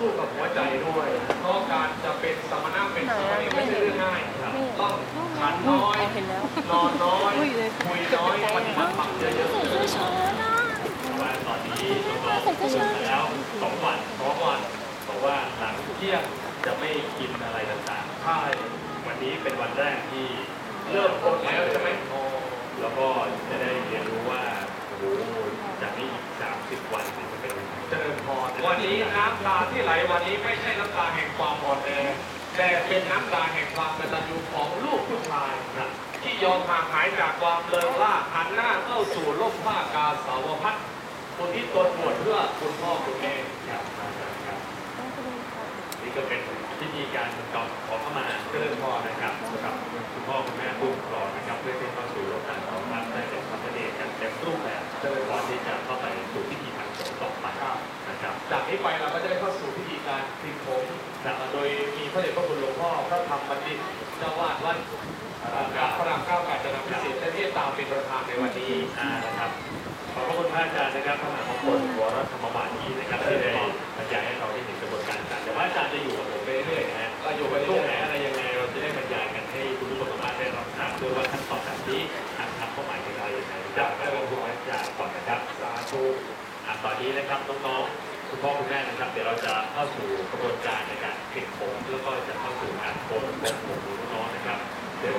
สู้กับหัวใจด้วย เพราะการจะเป็นสมณะเป็นสมณีไม่ใช่เรื่องง่ายต้องขันน้อยเห็นแล้วนอนน้อยอุ้ยเลยคุยน้อยปฏิบัติธรรมเยอะใส่เสื้อเชิ้ตอะเพราะว่าตอนนี้น้องๆพูดมาแล้วสองวันๆสองวันบอกว่าหลังเที่ยงจะไม่กินอะไรต่างใช่ๆวันนี้เป็นวันแรกที่เริ่มอดแล้วใช่ไหมโอ้แล้วก็จะได้เรียนรู้ว่าโอ้โหจากนี้อีก 30 วันเนี่ยจะเป็นยังไง เจริญพรวั นนี้น้ำตาที่ไหลวันนี้ไม่ใช่น้ำตาแห่งความอ่อนแอแต่เป็นน้ำตาแห่งความกตัญญูของลูกผู้ชายครับที่ยอมห่างหายจากความเลิงล่าหันหน้าเข้าสู่ร่มผ้ากาสาวพัดคนที่ตนบวชเพื่อคุณพ่อคุณแม่ครับครับนี่ก็เป็นพิธีการกอบขอเข้ามาเจริญพรนะครับ นี้ไปเราก็จะได้เข้าสู่พิธีการพลิกผมโดยมีพระเดชพระคุณหลวงพ่อพระธรรมบัณฑิตเจ้าวาดวัดพระรามเก้าการจนาพิเศษและที่ตามเป็นประธานในวันนี้นะครับขอบพระคุณพระอาจารย์นะครับพระมหาพลวรธรรมบาทีนะครับที่ได้บรรยายให้เราได้เห็นกระบวนการต่างแต่ว่าอาจารย์จะอยู่กับผมไปเรื่อยๆนะฮะก็อยู่ไปช่เรื่วงอยไหนอะไรยังไงเราจะได้บรรยายกันให้คุณผู้ชมสามารถได้รับทราบด้วยว่าขั้นตอนแบบนี้ทางทำเข้าหมายถึงอะไรยังไงจากให้เราพูดอาจารย์ก่อนนะครับสาธุอะตอนนี้นะครับน้องๆ คุณพ่อคุณแม่นะครับเดี๋ยวเราจะเข้าสู่กระบวนการในการเก็บผมแล้วก็จะเข้าสู่การโกนผมผมของน้องๆนะครับเดี๋ยว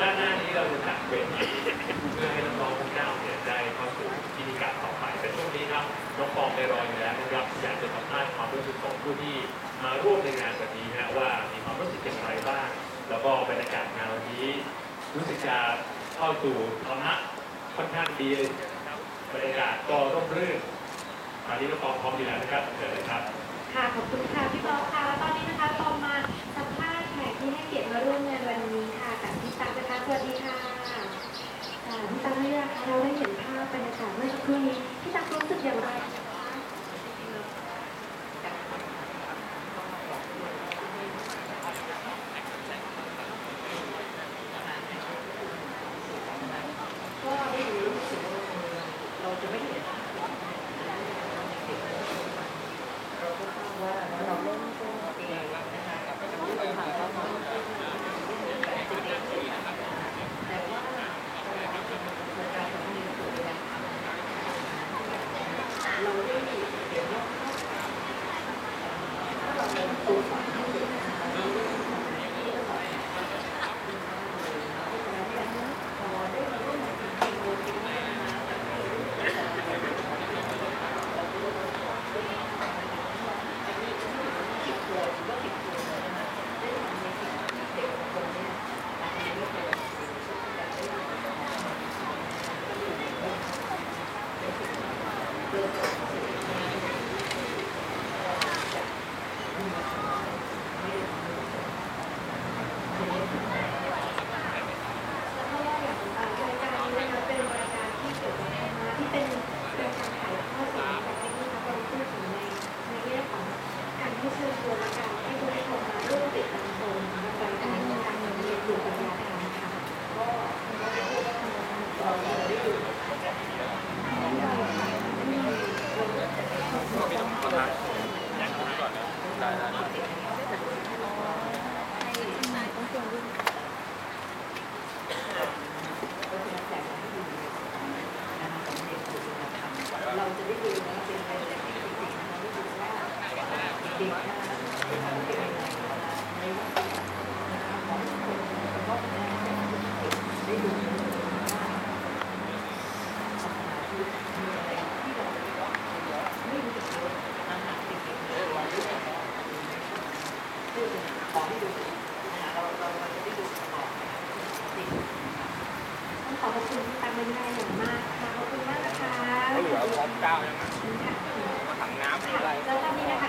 ด้านหน้านี้เราจะจัดเวทีเพื่อให้น้องๆทั้งเก้าเนี่ยได้เข้าสู่พิธีการต่อไปแต่ช่วงนี้ครับน้องปองได้รออยู่แล้วนะครับอยากจะสัมภาษณ์ความรู้สึกของผู้ที่มาร่วมในงานวันนี้นะว่ามีความรู้สึกอย่างไรบ้าง แล้วก็บรรยากาศงานวันนี้รู้สึกจะเข้าสู่ธรรมะค่อนข้างดีเลยบบรรยากาศก็ร่มรื่นานนี้ก็พร้อมพร้อมอยู่แล้วนะครับเชิญเลยครับค่ะขอบคุณค่ะพี่บอลค่ะแล้วตอนนี้นะคะตอมมาสัมภาษณ์แขกที่ให้เกียรติมาร่วมงานวันนี้ค่ะกับพี่ตั๊กนะคะสวัสดีค่ะพี่ตั๊กเนี่ยนะคะเราได้เห็นภาพบรรยากาศเมื่อสักครู่นี้พี่ตั๊กรู้สึกอย่างไรคะ ก็ได้รู้สึกว่าเราจะไม่เห็นเราก็ทราบว่าเราเล่นตัวเองนะคะแต่ว่าแต่ว่าเราได้เห็นในการทำงานส่วนเนี่ย เราได้เห็นว่าถ้าเราเป็นตัวฝันที่สุดนะคะเราได้ทำงานที่เราฝันพอได้มาร่วมงานจริงๆโดยที่ไม่มา แล้วก็อย่างอ่ารายการนี้นะคะเป็นรายการที่เกี่ยวกับธรรมะที่เป็นเป็นการถ่ายทอดสดจากที่นี่นะคะเราพูดถึงในในแง่ของการที่เชิญชวนและการให้คุณผู้ชมมาร่วมติดตามชมรายการของการเรียนรู้ปัญญาธรรมค่ะก็เราจะได้ดู เราจะได้ดูนะเป็นรายละเอียดจริงๆนะคะได้ดูว่าเด็กนะคะเป็นยังไงนะคะในวันนี้นะคะของคนพ่อคุณแม่ได้ดูว่าศาสนาพุทธมีอะไรที่เราไม่รู้จักเลยอาหารเด็กๆเรารู้จักพูดถึงขอให้ดูนะคะเราเราเราจะได้ดูตลอดนะคะจริง ต้องขอ ขอบคุณพี่ตังบรรยายอย่างมากค่ะขอบคุณมากนะคะเหลือพร้อมก้าวยังค่ะถังน้ำอะไร แล้วตอนนี้นะคะ